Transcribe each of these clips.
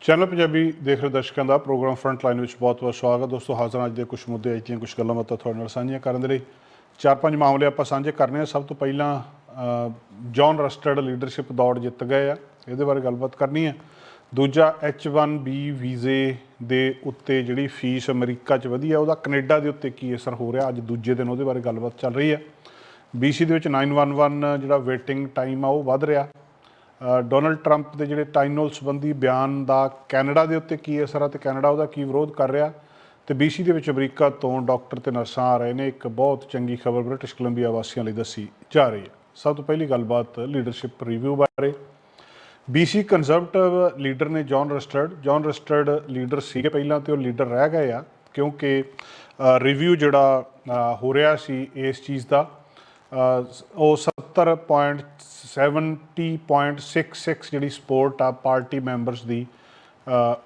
Channel Punjabi ਦੇਖ ਰਹੇ ਦਰਸ਼ਕਾਂ ਦਾ ਪ੍ਰੋਗਰਾਮ ਫਰੰਟ ਲਾਈਨ ਵਿੱਚ ਬਹੁਤ-ਬਹੁਤ ਸਵਾਗਤ ਦੋਸਤੋ ਹਾਜ਼ਰ ਅੱਜ ਦੇ ਕੁਝ ਮੁੱਦੇ ਅੱਜ ਦੀਆਂ ਕੁਝ ਗੱਲਾਂ ਬਾਤਾਂ ਤੁਹਾਡੇ ਨਾਲ ਸਾਂਝੀਆਂ ਕਰਨ ਦੇ ਲਈ। ਚਾਰ ਪੰਜ ਮਾਮਲੇ ਆਪਾਂ ਸਾਂਝੇ ਕਰਨੇ ਆ। ਸਭ ਤੋਂ ਪਹਿਲਾਂ ਅ, ਜੌਨ ਰਸਟਰਡ ਲੀਡਰਸ਼ਿਪ ਦੌੜ ਜਿੱਤ ਗਏ ਆ। ਇਹਦੇ ਬਾਰੇ ਗੱਲਬਾਤ ਕਰਨੀ ਹੈ ਦੂਜਾ H1B ਵੀਜ਼ੇ ਦੇ ਉੱਤੇ ਜਿਹੜੀ ਫੀਸ ਅਮਰੀਕਾ 'ਚ ਵਧੀ ਹੈ ਉਹਦਾ ਕੈਨੇਡਾ ਦੇ ਉੱਤੇ ਕੀ ਅਸਰ ਹੋ ਰਿਹਾ? ਅੱਜ ਦੂਜੇ ਦਿਨ ਉਹਦੇ ਬਾਰੇ ਗੱਲਬਾਤ ਚੱਲ ਰਹੀ ਹੈ BC ਦੇ ਵਿੱਚ 911 ਜਿਹੜਾ ਵੇਟਿੰਗ ਟਾਈਮ ਆ ਉਹ ਵੱਧ ਰਿਹਾ। ਡੋਨਲਡ ਟਰੰਪ ਦੇ ਜਿਹੜੇ ਟਾਈਨੋਲ ਸੰਬੰਧੀ ਬਿਆਨ ਦਾ ਕੈਨੇਡਾ ਦੇ ਉੱਤੇ ਕੀ ਅਸਰ ਆ ਤੇ ਕੈਨੇਡਾ ਉਹਦਾ ਕੀ ਵਿਰੋਧ ਕਰ ਰਿਹਾ? ਤੇ ਬੀਸੀ ਦੇ ਵਿੱਚ ਅਮਰੀਕਾ ਤੋਂ ਡਾਕਟਰ ਤੇ ਨਰਸਾਂ ਆ ਰਹੇ ਨੇ। ਇੱਕ ਬਹੁਤ ਚੰਗੀ ਖਬਰ ਬ੍ਰਿਟਿਸ਼ ਕੋਲੰਬੀਆ ਵਾਸੀਆਂ ਲਈ ਦੱਸੀ ਜਾ ਰਹੀ ਹੈ। ਸਭ ਤੋਂ ਪਹਿਲੀ ਗੱਲਬਾਤ ਲੀਡਰਸ਼ਿਪ ਰਿਵਿਊ ਬਾਰੇ। ਬੀਸੀ ਕੰਜ਼ਰਵੇਟਿਵ ਲੀਡਰ ਨੇ John Rustad John Rustad leader ਸੀਗੇ ਪਹਿਲਾਂ ਤੇ ਉਹ ਲੀਡਰ ਰਹਿ ਗਏ ਆ ਕਿਉਂਕਿ ਰਿਵਿਊ ਜਿਹੜਾ ਹੋ ਰਿਹਾ ਸੀ ਇਸ ਚੀਜ਼ ਦਾ ਉਹ 70. 70.66 ਜਿਹੜੀ ਸਪੋਰਟ ਆ ਪਾਰਟੀ ਮੈਂਬਰਸ ਦੀ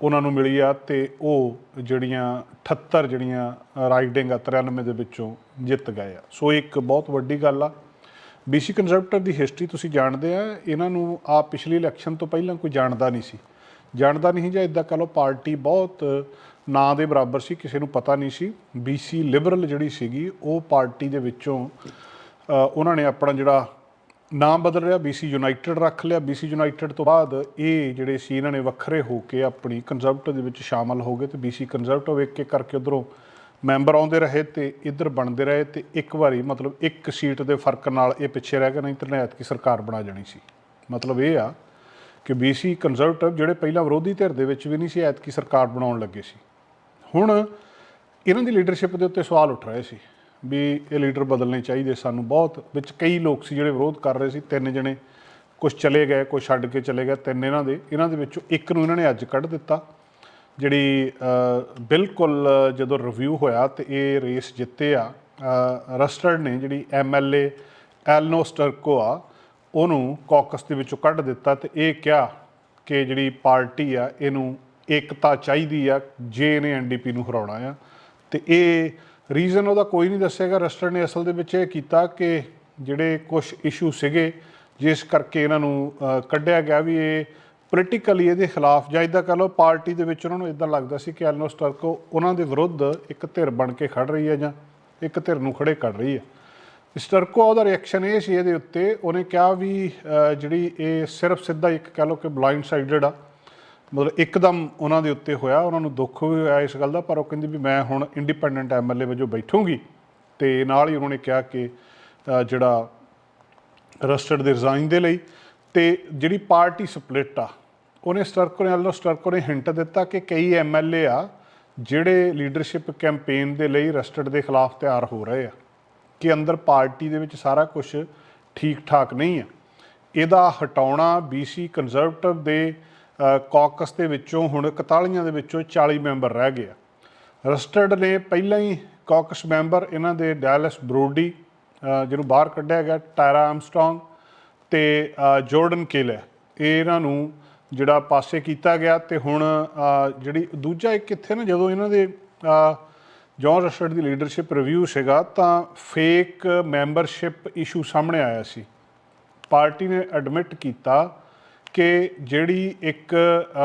ਉਹਨਾਂ ਨੂੰ ਮਿਲੀ ਆ ਤੇ ਉਹ ਜਿਹੜੀਆਂ 78 ਜਿਹੜੀਆਂ ਰਾਈਡਿੰਗ ਆ 93 ਦੇ ਵਿੱਚੋਂ ਜਿੱਤ ਗਏ ਆ। ਸੋ ਇੱਕ ਬਹੁਤ ਵੱਡੀ ਗੱਲ ਆ। ਬੀਸੀ ਕੰਜ਼ਰਵੇਟਰ ਦੀ ਹਿਸਟਰੀ ਤੁਸੀਂ ਜਾਣਦੇ ਆ, ਇਹਨਾਂ ਨੂੰ ਆ ਪਿਛਲੀ ਇਲੈਕਸ਼ਨ ਤੋਂ ਪਹਿਲਾਂ ਕੋਈ ਜਾਣਦਾ ਨਹੀਂ ਸੀ। ਜਾਣਦਾ ਨਹੀਂ ਜਾਂ ਇਦਾਂ ਕਹ ਲਓ ਪਾਰਟੀ ਬਹੁਤ ਨਾਂ ਦੇ ਬਰਾਬਰ ਸੀ, ਕਿਸੇ ਨੂੰ ਪਤਾ ਨਹੀਂ ਸੀ। ਬੀਸੀ ਲਿਬਰਲ ਜਿਹੜੀ ਸੀਗੀ, ਉਹ ਪਾਰਟੀ ਦੇ ਵਿੱਚੋਂ ਉਹਨਾਂ ਨੇ ਆਪਣਾ ਜਿਹੜਾ ਨਾਮ ਬਦਲ ਰਿਹਾ BC ਯੂਨਾਈਟਿਡ ਰੱਖ ਲਿਆ। BC ਯੂਨਾਈਟਿਡ ਤੋਂ ਬਾਅਦ ਇਹ ਜਿਹੜੇ ਸੀ, ਇਹਨਾਂ ਨੇ ਵੱਖਰੇ ਹੋ ਕੇ ਆਪਣੀ ਕੰਜ਼ਰਵੇਟਿਵ ਦੇ ਵਿੱਚ ਸ਼ਾਮਲ ਹੋ ਗਏ ਤੇ BC ਕੰਜ਼ਰਵੇਟਿਵ ਇੱਕ ਇੱਕ ਕਰਕੇ ਉਧਰੋਂ ਮੈਂਬਰ ਆਉਂਦੇ ਰਹੇ ਤੇ ਇੱਧਰ ਬਣਦੇ ਰਹੇ ਤੇ ਇੱਕ ਵਾਰੀ ਮਤਲਬ ਇੱਕ ਸੀਟ ਦੇ ਫ਼ਰਕ ਨਾਲ ਇਹ ਪਿੱਛੇ ਰਹਿ ਗਏ ਨਹੀਂ ਤਾਂ ਨੈਤ ਕੀ ਸਰਕਾਰ ਬਣਾ ਜਾਣੀ ਸੀ। ਮਤਲਬ ਇਹ ਆ ਕਿ BC ਕੰਜ਼ਰਵੇਟਿਵ ਜਿਹੜੇ ਪਹਿਲਾਂ ਵਿਰੋਧੀ ਧਿਰ ਦੇ ਵਿੱਚ ਵੀ ਨਹੀਂ ਸੀ, ਐਤਕੀ ਸਰਕਾਰ ਬਣਾਉਣ ਲੱਗੇ ਸੀ। ਹੁਣ ਇਹਨਾਂ ਦੀ ਲੀਡਰਸ਼ਿਪ ਦੇ ਉੱਤੇ ਸਵਾਲ ਉੱਠ ਰਹੇ ਸੀ। ਵੀ ਇਹ ਲੀਡਰ ਬਦਲਣੇ ਚਾਹੀਦੇ। ਸਾਨੂੰ ਬਹੁਤ ਵਿੱਚ ਕਈ ਲੋਕ ਸੀ ਜਿਹੜੇ ਵਿਰੋਧ ਕਰ ਰਹੇ ਸੀ। ਤਿੰਨ ਜਣੇ ਕੁਝ ਚਲੇ ਗਏ ਕੁਝ ਛੱਡ ਕੇ ਚਲੇ ਗਏ। ਤਿੰਨ ਇਹਨਾਂ ਦੇ। ਇਹਨਾਂ ਦੇ ਵਿੱਚੋਂ ਇੱਕ ਨੂੰ ਇਹਨਾਂ ਨੇ ਅੱਜ ਕੱਢ ਦਿੱਤਾ ਜਿਹੜੀ ਬਿਲਕੁਲ ਜਦੋਂ ਰਿਵਿਊ ਹੋਇਆ ਤੇ ਇਹ ਰੇਸ ਜਿੱਤੇ ਆ ਅ, ਰਸਟਰਡ ਨੇ ਜਿਹੜੀ ਐਮਐਲਏ ਐਲਨੋਸਟਰਕੋ ਆ ਉਹਨੂੰ ਕਾਕਸ ਦੇ ਵਿੱਚੋਂ ਕੱਢ ਦਿੱਤਾ ਤੇ ਇਹ ਕਿਹਾ ਕਿ ਜਿਹੜੀ ਪਾਰਟੀ ਆ ਇਹਨੂੰ ਏਕਤਾ ਚਾਹੀਦੀ ਆ ਜੇ ਇਹਨੇ ਐਨਡੀਪੀ ਨੂੰ ਹਰਾਉਣਾ ਆ। ਤੇ ਇਹ ਰੀਜ਼ਨ ਉਹਦਾ ਕੋਈ ਨਹੀਂ ਦੱਸੇਗਾ। ਰਸਟਰ ਨੇ ਅਸਲ ਦੇ ਵਿੱਚ ਇਹ ਕੀਤਾ ਕਿ ਜਿਹੜੇ ਕੁਝ ਇਸ਼ੂ ਸੀਗੇ, ਜਿਸ ਕਰਕੇ ਇਹਨਾਂ ਨੂੰ ਕੱਢਿਆ ਗਿਆ ਵੀ ਇਹ ਪੋਲੀਟੀਕਲੀ ਇਹਦੇ ਖਿਲਾਫ ਜਾਂ ਇਦਾਂ ਕਹ ਲਓ, ਪਾਰਟੀ ਦੇ ਵਿੱਚ ਉਹਨਾਂ ਨੂੰ ਇਦਾਂ ਲੱਗਦਾ ਸੀ ਕਿ ਐਲਨੋ ਸਟਰਕੋ ਉਹਨਾਂ ਦੇ ਵਿਰੁੱਧ ਇੱਕ ਧਿਰ ਬਣ ਕੇ ਖੜ ਰਹੀ ਹੈ ਜਾਂ ਇੱਕ ਧਿਰ ਨੂੰ ਖੜੇ ਕਰ ਰਹੀ ਹੈ। ਸਟਰਕੋ ਉਹਦਾ ਰਿਐਕਸ਼ਨ ਇਹ ਸੀ ਇਹਦੇ ਉੱਤੇ, ਉਹਨੇ ਕਿਹਾ ਵੀ ਜਿਹੜੀ ਇਹ ਸਿਰਫ ਸਿੱਧਾ ਇੱਕ ਕਹ ਲਓ ਕਿ ਬਲਾਈਂਡ ਸਾਈਡਡ ਆ ਮਤਲਬ ਇੱਕਦਮ ਉਹਨਾਂ ਦੇ ਉੱਤੇ ਹੋਇਆ, ਉਹਨਾਂ ਨੂੰ ਦੁੱਖ ਵੀ ਹੋਇਆ ਇਸ ਗੱਲ ਦਾ, ਪਰ ਉਹ ਕਹਿੰਦੀ ਵੀ ਮੈਂ ਹੁਣ ਇੰਡੀਪੈਂਡੈਂਟ ਐਮਐਲਏ ਵਜੋਂ ਬੈਠੂੰਗੀ। ਤੇ ਨਾਲ ਹੀ ਉਹਨਾਂ ਨੇ ਕਿਹਾ ਕਿ ਜਿਹੜਾ ਰਸਟਡ ਦੇ ਰਿਜ਼ਾਈਨ ਦੇ ਲਈ, ਤੇ ਜਿਹੜੀ ਪਾਰਟੀ ਸਪਲਿਟ ਆ, ਉਹਨੇ ਸਟਰਕੋ ਨੇ ਅਲੋ ਸਟਰਕੋ ਨੇ ਹਿੰਟ ਦਿੱਤਾ ਕਿ ਕਈ ਐਮਐਲਏ ਆ, ਜਿਹੜੇ ਲੀਡਰਸ਼ਿਪ ਕੈਂਪੇਨ ਦੇ ਲਈ ਰਸਟਡ ਦੇ ਖਿਲਾਫ ਤਿਆਰ ਹੋ ਰਹੇ ਆ, ਕਿ ਅੰਦਰ ਪਾਰਟੀ ਦੇ ਵਿੱਚ ਸਾਰਾ ਕੁਝ ਠੀਕ ਠਾਕ ਨਹੀਂ ਆ। ਇਹਦਾ ਹਟਾਉਣਾ BC ਕੰਜ਼ਰਵੇਟਿਵ ਦੇ ਕਾਕਸ ਦੇ ਵਿੱਚੋਂ ਹੁਣ 41 ਦੇ ਵਿੱਚੋਂ 40 ਮੈਂਬਰ ਰਹਿ ਗਏ ਆ। ਰਸਟਰਡ ਨੇ ਪਹਿਲਾਂ ਹੀ ਕਾਕਸ ਮੈਂਬਰ ਇਹਨਾਂ ਦੇ ਡੈਲਸ ਬਰੋਡੀ ਜਿਹਨੂੰ ਬਾਹਰ ਕੱਢਿਆ ਗਿਆ ਟਾਇਰਾ ਆਰਮਸਟ੍ਰੋਂਗ ਤੇ ਅ, ਜੋਰਡਨ ਕੇਲੇ ਇਹ ਇਹਨਾਂ ਨੂੰ ਜਿਹੜਾ ਪਾਸੇ ਕੀਤਾ ਗਿਆ ਤੇ ਹੁਣ ਜਿਹੜੀ ਦੂਜਾ ਇੱਕ ਇੱਥੇ ਨਾ ਜਦੋਂ ਇਹਨਾਂ ਦੇ ਅ, ਜੌਨ ਰਸਟਰਡ ਦੀ ਲੀਡਰਸ਼ਿਪ ਰਿਵਿਊ ਸੀਗਾ ਤਾਂ ਫੇਕ ਮੈਂਬਰਸ਼ਿਪ ਇਸ਼ੂ ਸਾਹਮਣੇ ਆਇਆ ਸੀ। ਪਾਰਟੀ ਨੇ ਐਡਮਿਟ ਕੀਤਾ ਕਿ ਜਿਹੜੀ ਇੱਕ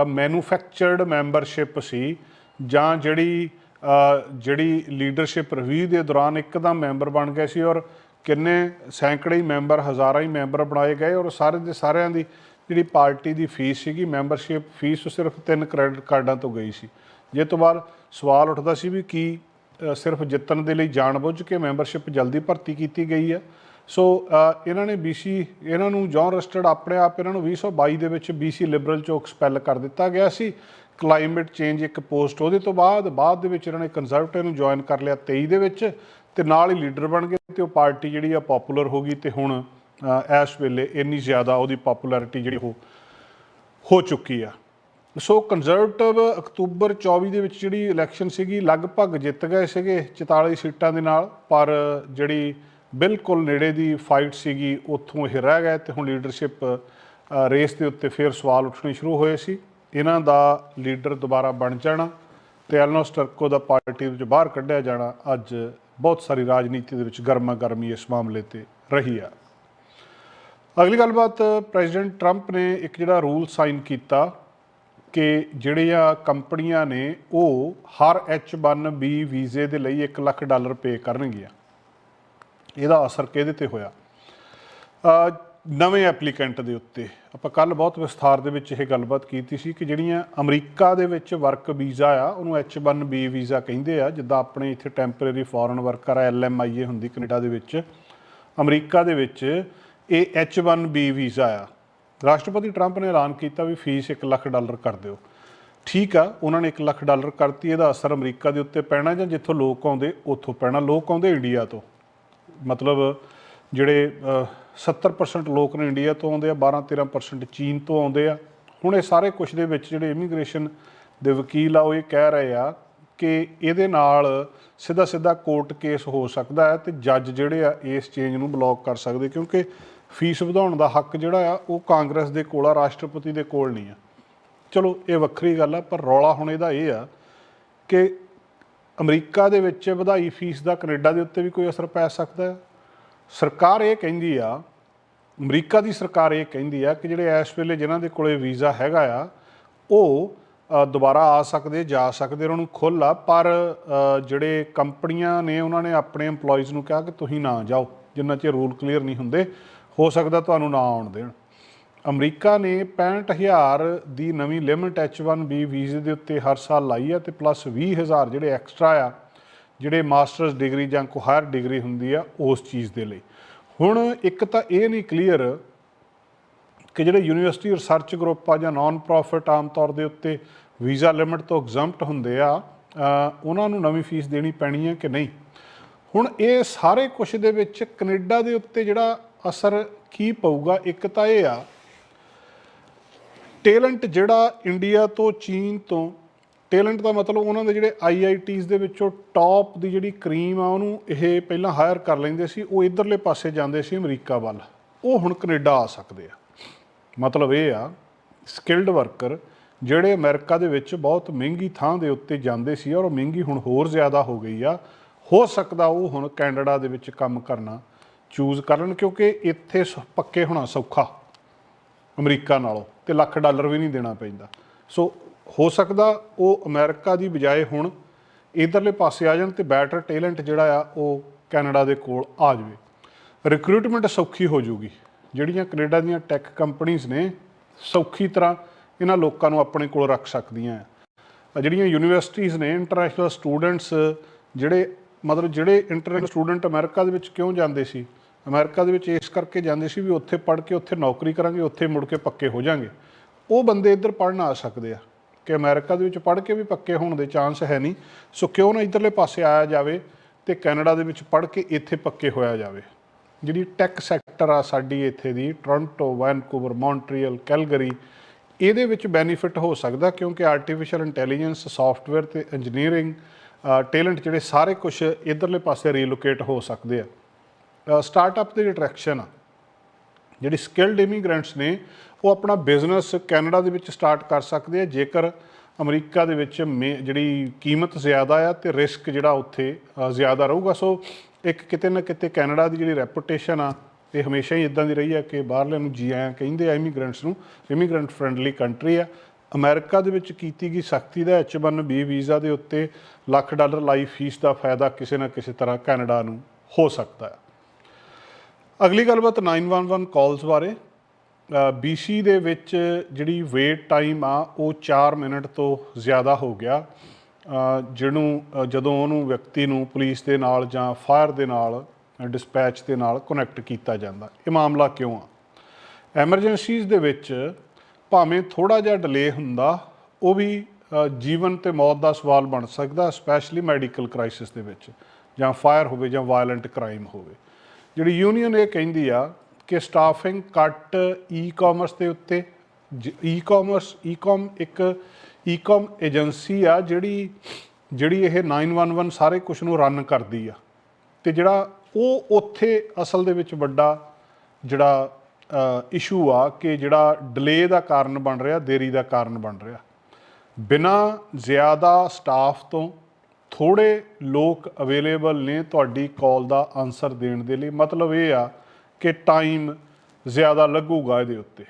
ਮੈਨੂਫੈਕਚਰਡ ਮੈਂਬਰਸ਼ਿਪ ਸੀ ਜਾਂ ਜਿਹੜੀ ਜਿਹੜੀ ਲੀਡਰਸ਼ਿਪ ਰਿਵਿਊ ਦੇ ਦੌਰਾਨ ਇੱਕਦਮ ਮੈਂਬਰ ਬਣ ਗਏ ਸੀ ਔਰ ਕਿੰਨੇ ਸੈਂਕੜੇ ਹੀ ਮੈਂਬਰ ਹਜ਼ਾਰਾਂ ਹੀ ਮੈਂਬਰ ਬਣਾਏ ਗਏ ਔਰ ਸਾਰੇ ਦੇ ਸਾਰਿਆਂ ਦੀ ਜਿਹੜੀ ਪਾਰਟੀ ਦੀ ਫੀਸ ਸੀਗੀ ਮੈਂਬਰਸ਼ਿਪ ਫੀਸ ਸਿਰਫ ਤਿੰਨ ਕ੍ਰੈਡਿਟ ਕਾਰਡਾਂ ਤੋਂ ਗਈ ਸੀ। ਜੇ ਤੋਂ ਬਾਅਦ ਸਵਾਲ ਉੱਠਦਾ ਸੀ ਵੀ ਕੀ ਸਿਰਫ ਜਿੱਤਣ ਦੇ ਲਈ ਜਾਣਬੁੱਝ ਕੇ ਮੈਂਬਰਸ਼ਿਪ ਜਲਦੀ ਭਰਤੀ ਕੀਤੀ ਗਈ ਹੈ। ਸੋ ਇਹਨਾਂ ਨੇ BC ਇਹਨਾਂ ਨੂੰ ਜੌਨ ਰਸਟਡ ਆਪਣੇ ਆਪ ਇਹਨਾਂ ਨੂੰ 2022 ਦੇ ਵਿੱਚ BC ਲਿਬਰਲ ਚੋਂ ਐਕਸਪੈਲ ਕਰ ਦਿੱਤਾ ਗਿਆ ਸੀ। ਕਲਾਈਮੇਟ ਚੇਂਜ ਇੱਕ ਪੋਸਟ ਉਹਦੇ ਤੋਂ ਬਾਅਦ ਬਾਅਦ ਦੇ ਵਿੱਚ ਇਹਨਾਂ ਨੇ ਕੰਜ਼ਰਵੇਟਿਵ ਨੂੰ ਜੁਆਇਨ ਕਰ ਲਿਆ 23 ਦੇ ਵਿੱਚ ਤੇ ਨਾਲ ਹੀ ਲੀਡਰ ਬਣ ਗਏ ਤੇ ਉਹ ਪਾਰਟੀ ਜਿਹੜੀ ਆ ਪਪੂਲਰ ਹੋ ਗਈ ਤੇ ਹੁਣ ਇਸ ਵੇਲੇ ਇੰਨੀ ਜ਼ਿਆਦਾ ਉਹਦੀ ਪਪੂਲੈਰਿਟੀ ਜਿਹੜੀ ਉਹ ਹੋ ਚੁੱਕੀ ਆ। ਸੋ ਕੰਜ਼ਰਵੇਟਿਵ ਅਕਤੂਬਰ 24 ਦੇ ਵਿੱਚ ਜਿਹੜੀ ਇਲੈਕਸ਼ਨ ਸੀਗੀ, ਲਗਭਗ ਜਿੱਤ ਗਏ ਸੀਗੇ 44 ਸੀਟਾਂ ਦੇ ਨਾਲ, ਪਰ ਜਿਹੜੀ ਬਿਲਕੁਲ ਨੇੜੇ ਦੀ ਫਾਈਟ ਸੀਗੀ, ਉੱਥੋਂ ਇਹ ਰਹਿ ਗਏ ਤੇ ਹੁਣ ਲੀਡਰਸ਼ਿਪ ਰੇਸ ਦੇ ਉੱਤੇ ਫੇਰ ਸਵਾਲ ਉੱਠਣੇ ਸ਼ੁਰੂ ਹੋਏ ਸੀ। ਇਹਨਾਂ ਦਾ ਲੀਡਰ ਦੁਬਾਰਾ ਬਣ ਜਾਣਾ ਤੇ ਐਲਨੋ ਸਟਰਕੋ ਦਾ ਪਾਰਟੀ ਵਿੱਚ ਬਾਹਰ ਕੱਢਿਆ ਜਾਣਾ ਅੱਜ ਬਹੁਤ ਸਾਰੀ ਰਾਜਨੀਤੀ ਦੇ ਵਿੱਚ ਗਰਮਾ ਗਰਮੀ ਇਸ ਮਾਮਲੇ ਤੇ ਰਹੀ ਆ। ਅਗਲੀ ਗੱਲਬਾਤ ਪ੍ਰੈਜ਼ੀਡੈਂਟ ਟਰੰਪ ਨੇ ਇੱਕ ਜਿਹੜਾ ਰੂਲ ਸਾਈਨ ਕੀਤਾ ਕਿ ਜਿਹੜੀਆਂ ਕੰਪਨੀਆਂ ਨੇ, ਉਹ ਹਰ H1B ਵੀਜ਼ੇ ਦੇ ਲਈ 1 ਲੱਖ ਡਾਲਰ ਪੇ ਕਰਨਗੀਆਂ। ਇਹਦਾ ਅਸਰ ਕਿਹਦੇ ਤੇ ਹੋਇਆ? ਨਵੇਂ ਐਪਲੀਕੈਂਟ ਦੇ ਉੱਤੇ। ਆਪਾਂ ਕੱਲ ਬਹੁਤ ਵਿਸਥਾਰ ਦੇ ਵਿੱਚ ਇਹ ਗੱਲਬਾਤ ਕੀਤੀ ਸੀ ਕਿ ਜਿਹੜੀਆਂ ਅਮਰੀਕਾ ਦੇ ਵਿੱਚ ਵਰਕ ਵੀਜ਼ਾ ਆ, ਉਹਨੂੰ H1B ਵੀਜ਼ਾ ਕਹਿੰਦੇ ਆ, ਜਿੱਦਾਂ ਆਪਣੇ ਇੱਥੇ ਟੈਂਪਰੇਰੀ ਫੋਰਨ ਵਰਕਰ ਆ LMIA ਹੁੰਦੀ ਕੈਨੇਡਾ ਦੇ ਵਿੱਚ। ਅਮਰੀਕਾ ਦੇ ਵਿੱਚ ਇਹ H1B ਵੀਜ਼ਾ ਆ। ਰਾਸ਼ਟਰਪਤੀ ਟਰੰਪ ਨੇ ਐਲਾਨ ਕੀਤਾ ਵੀ ਫੀਸ 1 ਲੱਖ ਡਾਲਰ ਕਰ ਦਿਓ। ਠੀਕ ਆ ਉਹਨਾਂ ਨੇ 1 ਲੱਖ ਡਾਲਰ ਕਰਤੀ ਇਹਦਾ ਅਸਰ ਅਮਰੀਕਾ ਦੇ ਉੱਤੇ ਪੈਣਾ ਜਾਂ ਜਿੱਥੋਂ ਲੋਕ ਆਉਂਦੇ ਉੱਥੋਂ ਪੈਣਾ। ਲੋਕ ਆਉਂਦੇ ਇੰਡੀਆ ਤੋਂ। ਮਤਲਬ ਜਿਹੜੇ ਅ, 70% ਲੋਕ ਨੇ ਇੰਡੀਆ ਤੋਂ ਆਉਂਦੇ ਆ 12-13% ਚੀਨ ਤੋਂ ਆਉਂਦੇ ਆ। ਹੁਣ ਇਹ ਸਾਰੇ ਕੁਝ ਦੇ ਵਿੱਚ ਜਿਹੜੇ ਇਮੀਗ੍ਰੇਸ਼ਨ ਦੇ ਵਕੀਲ ਆ ਉਹ ਇਹ ਕਹਿ ਰਹੇ ਆ ਕਿ ਇਹਦੇ ਨਾਲ ਸਿੱਧਾ ਸਿੱਧਾ ਕੋਰਟ ਕੇਸ ਹੋ ਸਕਦਾ ਹੈ ਤੇ ਜੱਜ ਜਿਹੜੇ ਆ ਇਸ ਚੇਂਜ ਨੂੰ ਬਲੌਕ ਕਰ ਸਕਦੇ ਕਿਉਂਕਿ ਫੀਸ ਵਧਾਉਣ ਦਾ ਹੱਕ ਜਿਹੜਾ ਆ, ਉਹ ਕਾਂਗਰਸ ਦੇ ਕੋਲ ਆ, ਰਾਸ਼ਟਰਪਤੀ ਦੇ ਕੋਲ ਨਹੀਂ ਆ। ਚਲੋ, ਇਹ ਵੱਖਰੀ ਗੱਲ ਆ, ਪਰ ਰੌਲਾ ਹੁਣ ਇਹਦਾ ਇਹ ਆ ਕਿ ਅਮਰੀਕਾ ਦੇ ਵਿੱਚ ਵਧਾਈ ਫੀਸ ਦਾ ਕੈਨੇਡਾ ਦੇ ਉੱਤੇ ਵੀ ਕੋਈ ਅਸਰ ਪੈ ਸਕਦਾ ਹੈ। ਸਰਕਾਰ ਇਹ ਕਹਿੰਦੀ ਆ, ਅਮਰੀਕਾ ਦੀ ਸਰਕਾਰ ਇਹ ਕਹਿੰਦੀ ਆ ਕਿ ਜਿਹੜੇ ਇਸ ਵੇਲੇ ਜਿਨ੍ਹਾਂ ਦੇ ਕੋਲੇ ਵੀਜ਼ਾ ਹੈਗਾ ਆ, ਉਹ ਦੁਬਾਰਾ ਆ ਸਕਦੇ, ਜਾ ਸਕਦੇ, ਉਹਨਾਂ ਨੂੰ ਖੁੱਲ੍ਹ ਆ, ਪਰ ਜਿਹੜੇ ਕੰਪਨੀਆਂ ਨੇ, ਉਹਨਾਂ ਨੇ ਆਪਣੇ EMPLOYEES ਨੂੰ ਕਿਹਾ ਕਿ ਤੁਸੀਂ ਨਾ ਜਾਓ, ਜਿੰਨਾ ਚਿਰ ਰੂਲ ਕਲੀਅਰ ਨਹੀਂ ਹੁੰਦੇ। ਹੋ ਸਕਦਾ ਤੁਹਾਨੂੰ ਨਾ ਆਉਣ ਦੇਣ। ਅਮਰੀਕਾ ਨੇ 65000 ਦੀ ਨਵੀਂ ਲਿਮਿਟ H1B ਵੀਜ਼ੇ ਦੇ ਉੱਤੇ ਹਰ ਸਾਲ ਲਾਈ ਹੈ ਤੇ ਪਲੱਸ 20000 ਜਿਹੜੇ ਐਕਸਟਰਾ ਆ, ਜਿਹੜੇ ਮਾਸਟਰਸ ਡਿਗਰੀ ਜਾਂ ਕੋ ਹਾਇਰ ਡਿਗਰੀ ਹੁੰਦੀ ਆ, ਉਸ ਚੀਜ਼ ਦੇ ਲਈ। ਹੁਣ ਇੱਕ ਤਾਂ ਇਹ ਨਹੀਂ ਕਲੀਅਰ ਕਿ ਜਿਹੜੇ ਯੂਨੀਵਰਸਿਟੀ ਰਿਸਰਚ ਗਰੁੱਪ ਆ ਜਾਂ ਨਾਨ ਪ੍ਰੋਫਿਟ ਆਮ ਤੌਰ ਦੇ ਉੱਤੇ ਵੀਜ਼ਾ ਲਿਮਿਟ ਤੋਂ ਐਗਜ਼ੈਂਪਟ ਹੁੰਦੇ ਆ ਉਹਨਾਂ ਨੂੰ ਨਵੀਂ ਫੀਸ ਦੇਣੀ ਪੈਣੀ ਹੈ ਕਿ ਨਹੀਂ? ਹੁਣ ਇਹ ਸਾਰੇ ਕੁਝ ਦੇ ਵਿੱਚ ਕੈਨੇਡਾ ਦੇ ਉੱਤੇ ਜਿਹੜਾ ਅਸਰ ਕੀ ਪਊਗਾ? ਇੱਕ ਤਾਂ ਇਹ ਆ ਟੈਲੈਂਟ ਜਿਹੜਾ ਇੰਡੀਆ ਤੋਂ ਚੀਨ ਤੋਂ ਟੈਲੈਂਟ ਦਾ ਮਤਲਬ ਉਹਨਾਂ ਦੇ ਜਿਹੜੇ ਆਈਆਈਟੀਜ਼ ਦੇ ਵਿੱਚੋਂ ਟੌਪ ਦੀ ਜਿਹੜੀ ਕਰੀਮ ਆ, ਉਹਨੂੰ ਇਹ ਪਹਿਲਾਂ ਹਾਇਰ ਕਰ ਲੈਂਦੇ ਸੀ, ਉਹ ਇਧਰਲੇ ਪਾਸੇ ਜਾਂਦੇ ਸੀ ਅਮਰੀਕਾ ਵੱਲ। ਉਹ ਹੁਣ ਕੈਨੇਡਾ ਆ ਸਕਦੇ ਆ। ਮਤਲਬ ਇਹ ਆ ਸਕਿਲਡ ਵਰਕਰ ਜਿਹੜੇ ਅਮਰੀਕਾ ਦੇ ਵਿੱਚ ਬਹੁਤ ਮਹਿੰਗੀ ਥਾਂ ਦੇ ਉੱਤੇ ਜਾਂਦੇ ਸੀ ਔਰ ਉਹ ਮਹਿੰਗੀ ਹੁਣ ਹੋਰ ਜ਼ਿਆਦਾ ਹੋ ਗਈ ਆ, ਹੋ ਸਕਦਾ ਉਹ ਹੁਣ ਕੈਨੇਡਾ ਦੇ ਵਿੱਚ ਕੰਮ ਕਰਨਾ। ਚੂਜ਼ ਕਰਨ ਕਿਉਂਕਿ ਇੱਥੇ ਸ- ਪੱਕੇ ਹੋਣਾ ਸੌਖਾ ਅਮਰੀਕਾ ਨਾਲੋਂ ਤੇ ਲੱਖ ਡਾਲਰ ਵੀ ਨਹੀਂ ਦੇਣਾ ਪੈਂਦਾ। ਸੋ ਹੋ ਸਕਦਾ ਉਹ ਅਮਰੀਕਾ ਦੀ ਬਜਾਏ ਹੁਣ ਇਧਰਲੇ ਪਾਸੇ ਆ ਜਾਣ ਤੇ ਬੈਟਰ ਟੈਲੈਂਟ ਜਿਹੜਾ ਆ ਉਹ ਕੈਨੇਡਾ ਦੇ ਕੋਲ ਆ ਜਾਵੇ। ਰਿਕਰੂਟਮੈਂਟ ਸੌਖੀ ਹੋ ਜਾਊਗੀ ਜਿਹੜੀਆਂ ਕੈਨੇਡਾ ਦੀਆਂ ਟੈਕ ਕੰਪਨੀਆਂ ਨੇ ਸੌਖੀ ਤਰ੍ਹਾਂ ਇਹਨਾਂ ਲੋਕਾਂ ਨੂੰ ਆਪਣੇ ਕੋਲ ਰੱਖ ਸਕਦੀਆਂ ਆ। ਆਹ ਜਿਹੜੀਆਂ ਯੂਨੀਵਰਸਿਟੀਆਂ ਨੇ, ਇੰਟਰਨੈਸ਼ਨਲ ਸਟੂਡੈਂਟਸ ਜਿਹੜੇ ਮਤਲਬ ਜਿਹੜੇ ਇੰਟਰਨੈਸ਼ਨਲ ਸਟੂਡੈਂਟ ਅਮਰੀਕਾ ਦੇ ਵਿੱਚ ਕਿਉਂ ਜਾਂਦੇ ਸੀ? ਅਮਰੀਕਾ ਦੇ ਵਿੱਚ ਇਸ ਕਰਕੇ ਜਾਂਦੇ ਸੀ ਵੀ ਉੱਥੇ ਪੜ੍ਹ ਕੇ ਉੱਥੇ ਨੌਕਰੀ ਕਰਾਂਗੇ, ਉੱਥੇ ਮੁੜ ਕੇ ਪੱਕੇ ਹੋ ਜਾਾਂਗੇ। ਉਹ ਬੰਦੇ ਇੱਧਰ ਪੜ੍ਹਨ ਆ ਸਕਦੇ ਆ। ਕਿ ਅਮਰੀਕਾ ਦੇ ਵਿੱਚ ਪੜ੍ਹ ਕੇ ਵੀ ਪੱਕੇ ਹੋਣ ਦੇ ਚਾਂਸ ਹੈ ਨਹੀਂ। ਸੋ ਕਿਉਂ ਨਾ ਇੱਧਰਲੇ ਪਾਸੇ ਆਇਆ ਜਾਵੇ ਤੇ ਕੈਨੇਡਾ ਦੇ ਵਿੱਚ ਪੜ੍ਹ ਕੇ ਇੱਥੇ ਪੱਕੇ ਹੋਇਆ ਜਾਵੇ। ਜਿਹੜੀ ਟੈਕ ਸੈਕਟਰ ਆ ਸਾਡੀ ਇੱਥੇ ਦੀ, ਟੋਰਾਂਟੋ, ਵੈਨਕੂਵਰ, ਮੌਂਟਰੀਅਲ, ਕੈਲਗਰੀ, ਇਹਦੇ ਵਿੱਚ ਬੈਨੀਫਿਟ ਹੋ ਸਕਦਾ ਕਿਉਂਕਿ ਆਰਟੀਫੀਸ਼ੀਅਲ ਇੰਟੈਲੀਜੈਂਸ, ਸੌਫਟਵੇਅਰ ਤੇ ਇੰਜੀਨੀਅਰਿੰਗ ਟੈਲੈਂਟ ਜਿਹੜੇ ਸਾਰੇ ਕੁਝ ਇਧਰਲੇ ਪਾਸੇ ਰੀਲੋਕੇਟ ਹੋ ਸਕਦੇ ਆ। ਸਟਾਰਟਅਪ ਦੀ ਅਟਰੈਕਸ਼ਨ ਆ। ਜਿਹੜੀ ਸਕਿਲਡ ਇਮੀਗ੍ਰੈਂਟਸ ਨੇ, ਉਹ ਆਪਣਾ ਬਿਜ਼ਨਸ ਕੈਨੇਡਾ ਦੇ ਵਿੱਚ ਸਟਾਰਟ ਕਰ ਸਕਦੇ ਆ, ਜੇਕਰ ਅਮਰੀਕਾ ਦੇ ਵਿੱਚ ਮੇ- ਜਿਹੜੀ ਕੀਮਤ ਜ਼ਿਆਦਾ ਆ ਤੇ ਰਿਸਕ ਜਿਹੜਾ ਉੱਥੇ ਜ਼ਿਆਦਾ ਰਹੂਗਾ। ਸੋ ਇੱਕ ਕਿਤੇ ਨਾ ਕਿਤੇ ਕੈਨੇਡਾ ਦੀ ਜਿਹੜੀ ਰੈਪੂਟੇਸ਼ਨ ਆ, ਇਹ ਹਮੇਸ਼ਾ ਹੀ ਇਦਾਂ ਦੀ ਰਹੀ ਆ ਕਿ ਬਾਹਰਲਿਆਂ ਨੂੰ ਜੀ ਆਇਆਂ ਕਹਿੰਦੇ ਆ ਇਮੀਗ੍ਰੈਂਟਸ ਨੂੰ ਇਮੀਗ੍ਰੈਂਟ ਫ੍ਰੈਂਡਲੀ ਕੰਟਰੀ ਆ। ਅਮਰੀਕਾ ਦੇ ਵਿੱਚ ਕੀਤੀ ਗਈ ਸਖਤੀ ਦਾ H1B ਵੀਜ਼ਾ ਦੇ ਉੱਤੇ ਲੱਖ ਡਾਲਰ ਲਾਈਫ ਫੀਸ ਦਾ ਫਾਇਦਾ ਕਿਸੇ ਨਾ ਕਿਸੇ ਤਰ੍ਹਾਂ ਕੈਨੇਡਾ ਨੂੰ ਹੋ ਸਕਦਾ ਹੈ ਅਗਲੀ ਗੱਲਬਾਤ 911 ਕਾਲਸ ਬਾਰੇ। BC ਦੇ ਵਿੱਚ ਜਿਹੜੀ ਵੇਟ ਟਾਈਮ ਆ, ਉਹ 4 ਮਿੰਟ ਤੋਂ ਜ਼ਿਆਦਾ ਹੋ ਗਿਆ। ਜਿਹਨੂੰ ਜਦੋਂ ਉਹਨੂੰ ਵਿਅਕਤੀ ਨੂੰ ਪੁਲਿਸ ਦੇ ਨਾਲ ਜਾਂ ਫਾਇਰ ਦੇ ਨਾਲ ਡਿਸਪੈਚ ਦੇ ਨਾਲ ਕਨੈਕਟ ਕੀਤਾ ਜਾਂਦਾ। ਇਹ ਮਾਮਲਾ ਕਿਉਂ ਆ? ਐਮਰਜੈਂਸੀਜ਼ ਦੇ ਵਿੱਚ ਭਾਵੇਂ ਥੋੜਾ ਜਿਹਾ ਡਿਲੇ ਹੁੰਦਾ, ਉਹ ਵੀ ਜੀਵਨ ਤੇ ਮੌਤ ਦਾ ਸਵਾਲ ਬਣ ਸਕਦਾ ਸਪੈਸ਼ਲੀ ਮੈਡੀਕਲ ਕ੍ਰਾਈਸਿਸ ਦੇ ਵਿੱਚ। ਜਾਂ ਫਾਇਰ ਹੋਵੇ ਜਾਂ ਵਾਇਲੈਂਟ ਕ੍ਰਾਈਮ ਹੋਵੇ। ਜਿਹੜੀ ਯੂਨੀਅਨ ਇਹ ਕਹਿੰਦੀ ਆ ਕਿ ਸਟਾਫਿੰਗ ਕੱਟ ਈ-ਕਾਮਰਸ ਦੇ ਉੱਤੇ ਈ-ਕਾਮਰਸ ਈ-ਕਾਮ ਇੱਕ ਈ-ਕਾਮ ਏਜੰਸੀ ਆ ਜਿਹੜੀ ਜਿਹੜੀ ਇਹ 911 ਸਾਰੇ ਕੁਝ ਨੂੰ ਰਨ ਕਰਦੀ ਆ। ਤੇ ਜਿਹੜਾ ਉਹ ਉੱਥੇ ਅਸਲ ਦੇ ਵਿੱਚ ਵੱਡਾ ਜਿਹੜਾ ਇਸ਼ੂ ਆ ਕਿ ਜਿਹੜਾ ਡਿਲੇ ਦਾ ਕਾਰਨ ਬਣ ਰਿਹਾ, ਦੇਰੀ ਦਾ ਕਾਰਨ ਬਣ ਰਿਹਾ। ਬਿਨਾ ਜ਼ਿਆਦਾ ਸਟਾਫ ਤੋਂ ਥੋੜੇ ਲੋਕ ਅਵੇਲੇਬਲ ਨੇ ਤੁਹਾਡੀ ਕਾਲ ਦਾ ਆਨਸਰ ਦੇਣ ਦੇ ਲਈ। ਮਤਲਬ ਇਹ ਆ ਕਿ ਟਾਈਮ ਜ਼ਿਆਦਾ ਲੱਗੂਗਾ ਇਹਦੇ ਉੱਤੇ।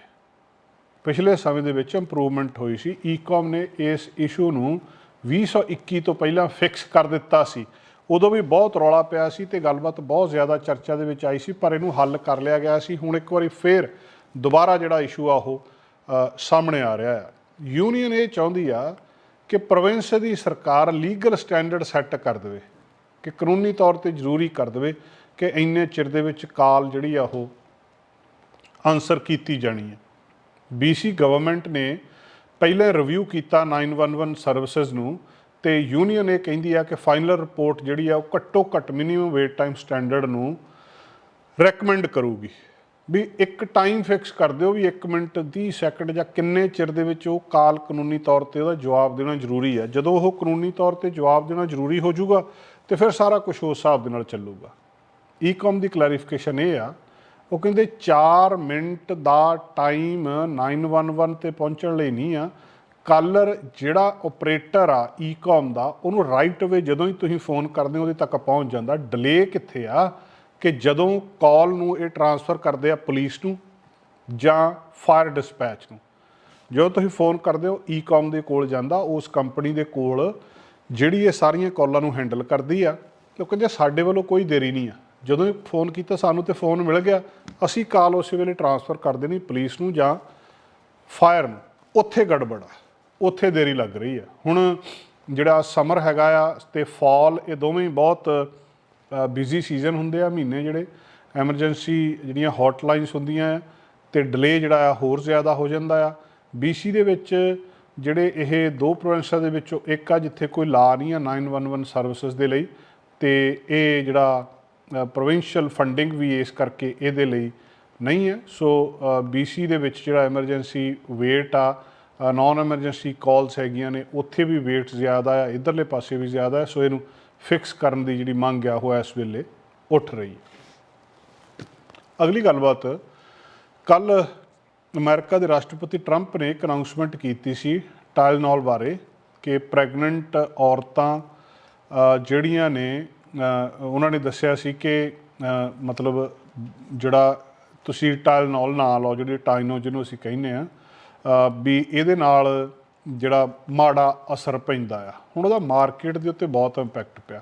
ਪਿਛਲੇ ਸਮੇਂ ਦੇ ਵਿੱਚ ਇੰਪਰੂਵਮੈਂਟ ਹੋਈ ਸੀ। ਈਕਾਮ ਨੇ ਇਸ ਇਸ਼ੂ ਨੂੰ 2021 ਤੋਂ ਪਹਿਲਾਂ ਫਿਕਸ ਕਰ ਦਿੱਤਾ ਸੀ। ਉਦੋਂ ਵੀ ਬਹੁਤ ਰੌਲਾ ਪਿਆ ਸੀ ਤੇ ਗੱਲਬਾਤ ਬਹੁਤ ਜ਼ਿਆਦਾ ਚਰਚਾ ਦੇ ਵਿੱਚ ਆਈ ਸੀ, ਪਰ ਇਹਨੂੰ ਹੱਲ ਕਰ ਲਿਆ ਗਿਆ ਸੀ। ਹੁਣ ਇੱਕ ਵਾਰੀ ਫੇਰ ਦੁਬਾਰਾ ਜਿਹੜਾ ਇਸ਼ੂ ਆ ਉਹ ਸਾਹਮਣੇ ਆ ਰਿਹਾ ਹੈ ਯੂਨੀਅਨ ਇਹ ਚਾਹੁੰਦੀ ਆ ਕਿ ਪ੍ਰੋਵਿੰਸ ਦੀ ਸਰਕਾਰ ਲੀਗਲ ਸਟੈਂਡਰਡ ਸੈੱਟ ਕਰ ਦੇਵੇ, ਕਿ ਕਾਨੂੰਨੀ ਤੌਰ ਤੇ ਜ਼ਰੂਰੀ ਕਰ ਦੇਵੇ ਕਿ ਇੰਨੇ ਚਿਰ ਦੇ ਵਿੱਚ ਕਾਲ ਜਿਹੜੀ ਆ ਉਹ ਆਨਸਰ ਕੀਤੀ ਜਾਣੀ ਹੈ। BC ਗਵਰਨਮੈਂਟ ਨੇ ਪਹਿਲੇ ਰਿਵਿਊ ਕੀਤਾ 911 ਸਰਵਿਸਿਜ਼ ਨੂੰ ਤੇ ਯੂਨੀਅਨ ਇਹ ਕਹਿੰਦੀ ਆ ਕਿ ਫਾਈਨਲ ਰਿਪੋਰਟ ਜਿਹੜੀ ਆ ਉਹ ਘੱਟੋ ਘੱਟ ਮਿਨੀਮਮ ਵੇਟ ਟਾਈਮ ਸਟੈਂਡਰਡ ਨੂੰ ਰეკਮੈਂਡ ਕਰੂਗੀ। ਵੀ ਇੱਕ ਟਾਈਮ ਫਿਕਸ ਕਰ ਦਿਓ ਵੀ 1 ਮਿੰਟ 30 ਸੈਕਿੰਡ ਜਾਂ ਕਿੰਨੇ ਚਿਰ ਦੇ ਵਿੱਚ ਉਹ ਕਾਲ ਕਾਨੂੰਨੀ ਤੌਰ ਤੇ ਉਹਦਾ ਜਵਾਬ ਦੇਣਾ ਜ਼ਰੂਰੀ ਹੈ ਜਦੋਂ ਉਹ ਕਾਨੂੰਨੀ ਤੌਰ ਤੇ ਜਵਾਬ ਦੇਣਾ ਜ਼ਰੂਰੀ ਹੋ ਜਾਊਗਾ, ਤੇ ਫਿਰ ਸਾਰਾ ਕੁਝ ਉਸ ਹਿਸਾਬ ਦੇ ਨਾਲ ਚੱਲੂਗਾ। ਈਕਾਮ ਦੀ ਕਲੈਰੀਫਿਕੇਸ਼ਨ ਇਹ ਆ, ਉਹ ਕਹਿੰਦੇ 4 ਮਿੰਟ ਦਾ ਟਾਈਮ 911 ਤੇ ਪਹੁੰਚਣ ਲਈ ਨਹੀਂ ਆ। ਕਾਲਰ ਜਿਹੜਾ ਆਪਰੇਟਰ ਆ ਈਕਾਮ ਦਾ, ਉਹਨੂੰ ਰਾਈਟ ਅਵੇ ਜਦੋਂ ਹੀ ਤੁਸੀਂ ਫੋਨ ਕਰਦੇ ਹੋ, ਉਹਦੇ ਤੱਕ ਪਹੁੰਚ ਜਾਂਦਾ। ਡਿਲੇ ਕਿੱਥੇ ਆ? ਕਿ ਜਦੋਂ ਕਾਲ ਨੂੰ ਇਹ ਟਰਾਂਸਫਰ ਕਰਦੇ ਆ ਪੁਲਿਸ ਨੂੰ ਜਾਂ ਫਾਇਰ ਡਿਸਪੈਚ ਨੂੰ, ਜਦੋਂ ਤੁਸੀਂ ਫੋਨ ਕਰਦੇ ਹੋ, ਈਕਾਮ ਦੇ ਕੋਲ ਜਾਂਦਾ, ਉਸ ਕੰਪਨੀ ਦੇ ਕੋਲ ਜਿਹੜੀ ਇਹ ਸਾਰੀਆਂ ਕਾਲਾਂ ਨੂੰ ਹੈਂਡਲ ਕਰਦੀ ਆ ਤੇ ਉਹ ਕਹਿੰਦੇ ਸਾਡੇ ਵੱਲੋਂ ਕੋਈ ਦੇਰੀ ਨਹੀਂ ਆ। ਜਦੋਂ ਫੋਨ ਕੀਤਾ, ਸਾਨੂੰ ਤੇ ਫੋਨ ਮਿਲ ਗਿਆ, ਅਸੀਂ ਕਾਲ ਉਸੇ ਵੇਲੇ ਟਰਾਂਸਫਰ ਕਰ ਦੇਣੀ ਪੁਲਿਸ ਨੂੰ ਜਾਂ ਫਾਇਰ ਨੂੰ। ਉੱਥੇ ਗੜਬੜ ਆ, ਉੱਥੇ ਦੇਰੀ ਲੱਗ ਰਹੀ ਆ। ਹੁਣ ਜਿਹੜਾ ਸਮਰ ਹੈਗਾ ਆ ਤੇ ਫਾਲ, ਇਹ ਦੋਵੇਂ ਬਹੁਤ ਬਿਜ਼ੀ ਸੀਜ਼ਨ ਹੁੰਦੇ ਆ ਮਹੀਨੇ ਜਿਹੜੇ ਐਮਰਜੈਂਸੀ ਜਿਹੜੀਆਂ ਹੌਟਲਾਈਨਸ ਹੁੰਦੀਆਂ ਆ ਤੇ ਡਿਲੇ ਜਿਹੜਾ ਆ ਹੋਰ ਜ਼ਿਆਦਾ ਹੋ ਜਾਂਦਾ ਆ। BC ਦੇ ਵਿੱਚ ਜਿਹੜੇ ਇਹ ਦੋ ਪ੍ਰੋਵਿੰਸਾਂ ਦੇ ਵਿੱਚੋਂ ਇੱਕ ਆ ਜਿੱਥੇ ਕੋਈ ਲਾ ਨਹੀਂ ਆ 911 ਸਰਵਿਸਿਜ਼ ਦੇ ਲਈ ਤੇ ਇਹ ਜਿਹੜਾ ਪ੍ਰੋਵਿੰਸ਼ੀਅਲ ਫੰਡਿੰਗ ਵੀ ਇਸ ਕਰਕੇ ਇਹਦੇ ਲਈ ਨਹੀਂ ਹੈ। ਸੋ BC ਦੇ ਵਿੱਚ ਜਿਹੜਾ ਐਮਰਜੈਂਸੀ ਵੇਟ ਆ ਨਾਨ ਐਮਰਜੈਂਸੀ ਕਾਲਸ ਹੈਗੀਆਂ ਨੇ, ਉੱਥੇ ਵੀ ਵੇਟ ਜ਼ਿਆਦਾ ਆ, ਇਧਰਲੇ ਪਾਸੇ ਵੀ ਜ਼ਿਆਦਾ ਹੈ ਸੋ ਇਹਨੂੰ ਫਿਕਸ ਕਰਨ ਦੀ ਜਿਹੜੀ ਮੰਗ ਆ, ਉਹ ਇਸ ਵੇਲੇ ਉੱਠ ਰਹੀ ਹੈ। ਅਗਲੀ ਗੱਲਬਾਤ, ਕੱਲ ਅਮਰੀਕਾ ਦੇ ਰਾਸ਼ਟਰਪਤੀ ਟਰੰਪ ਨੇ ਇੱਕ ਅਨਾਉਂਸਮੈਂਟ ਕੀਤੀ ਸੀ ਟਾਇਲਨੋਲ ਬਾਰੇ ਕਿ ਪ੍ਰੈਗਨੈਂਟ ਔਰਤਾਂ ਜਿਹੜੀਆਂ ਨੇ ਉਹਨਾਂ ਨੇ ਦੱਸਿਆ ਸੀ ਕਿ ਮਤਲਬ ਜਿਹੜਾ ਤੁਸੀਂ ਟਾਇਲਨੋਲ ਨਾ ਲਓ, ਜਿਹੜੀ ਟਾਈਨੋ ਜਿਹਨੂੰ ਅਸੀਂ ਕਹਿੰਦੇ ਆ ਵੀ ਇਹਦੇ ਨਾਲ ਜਿਹੜਾ ਮਾੜਾ ਅਸਰ ਪੈਂਦਾ ਆ, ਹੁਣ ਉਹਦਾ ਮਾਰਕੀਟ ਦੇ ਉੱਤੇ ਬਹੁਤ ਇੰਪੈਕਟ ਪਿਆ।